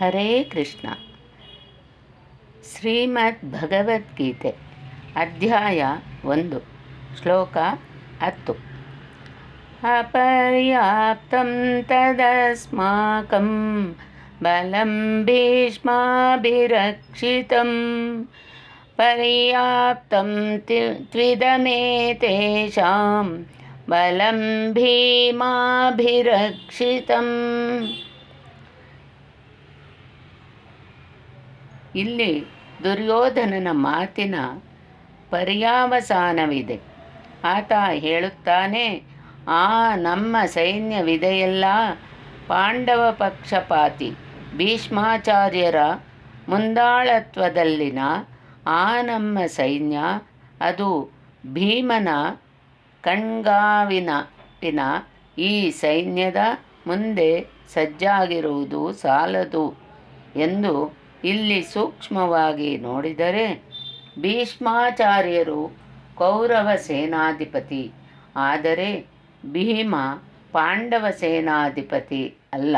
ಹರೇ ಕೃಷ್ಣ ಶ್ರೀಮದ್ ಭಗವದ್ಗೀತೆ ಅಧ್ಯಾಯ ಒಂದು ಶ್ಲೋಕ ಹತ್ತು ಅಪರ್ಯಾಪ್ತಂ ತದಸ್ಮಾಕಂ ಬಲಂ ಭೀಷ್ಮಾಭಿರಕ್ಷಿತಂ ಪರ್ಯಾಪ್ತಂ ತಿ ತ್ವಿದಮೇತೇಷಾಂ ಬಲಂ ಇಲ್ಲಿ ದುರ್ಯೋಧನನ ಮಾತಿನ ಪರ್ಯಾವಸಾನವಿದೆ. ಆತ ಹೇಳುತ್ತಾನೆ, ಆ ನಮ್ಮ ಸೈನ್ಯವಿದೆಯೆಲ್ಲ ಪಾಂಡವ ಪಕ್ಷಪಾತಿ, ಭೀಷ್ಮಾಚಾರ್ಯರ ಮುಂದಾಳತ್ವದಲ್ಲಿನ ಆ ನಮ್ಮ ಸೈನ್ಯ, ಅದು ಭೀಮನ ಕಣ್ಗಾವಿನ ಈ ಸೈನ್ಯದ ಮುಂದೆ ಸಜ್ಜಾಗಿರುವುದು ಸಾಲದು ಎಂದು ಇಲ್ಲಿ ಸೂಕ್ಷ್ಮವಾಗಿ ನೋಡಿದರೆ ಭೀಷ್ಮಾಚಾರ್ಯರು ಕೌರವ ಸೇನಾಧಿಪತಿ, ಆದರೆ ಭೀಮ ಪಾಂಡವ ಸೇನಾಧಿಪತಿ ಅಲ್ಲ.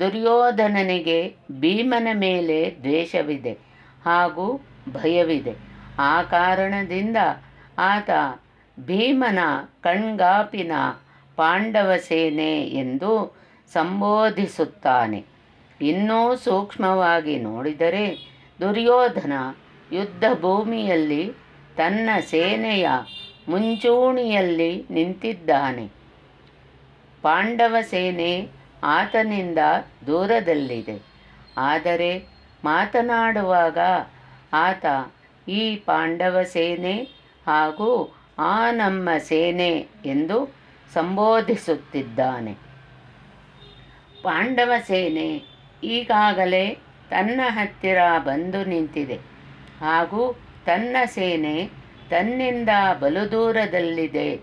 ದುರ್ಯೋಧನನಿಗೆ ಭೀಮನ ಮೇಲೆ ದ್ವೇಷವಿದೆ ಹಾಗೂ ಭಯವಿದೆ. ಆ ಕಾರಣದಿಂದ ಆತ ಭೀಮನ ಕಣ್ಗಾಪಿನ ಪಾಂಡವ ಸೇನೆ ಎಂದು ಸಂಬೋಧಿಸುತ್ತಾನೆ. ಇನ್ನೂ ಸೂಕ್ಷ್ಮವಾಗಿ ನೋಡಿದರೆ ದುರ್ಯೋಧನ ಯುದ್ಧ ಭೂಮಿಯಲ್ಲಿ ತನ್ನ ಸೇನೆಯ ಮುಂಚೂಣಿಯಲ್ಲಿ ನಿಂತಿದ್ದಾನೆ. ಪಾಂಡವ ಸೇನೆ ಆತನಿಂದ ದೂರದಲ್ಲಿದೆ. ಆದರೆ ಮಾತನಾಡುವಾಗ ಆತ ಈ ಪಾಂಡವ ಸೇನೆ ಹಾಗೂ ಆ ನಮ್ಮ ಸೇನೆ ಎಂದು ಸಂಬೋಧಿಸುತ್ತಿದ್ದಾನೆ. ಪಾಂಡವ ಸೇನೆ ಈಗಾಗಲೇ ತನ್ನ ಹತ್ತಿರ ಬಂದು ನಿಂತಿದೆ. ಹಾಗೂ ತನ್ನ ಸೇನೆ ತನ್ನಿಂದ ಬಲು ದೂರದಲ್ಲಿದೆ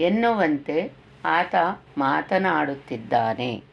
ಎನ್ನುವಂತೆ ಆತ ಮಾತನಾಡುತ್ತಿದ್ದಾನೆ.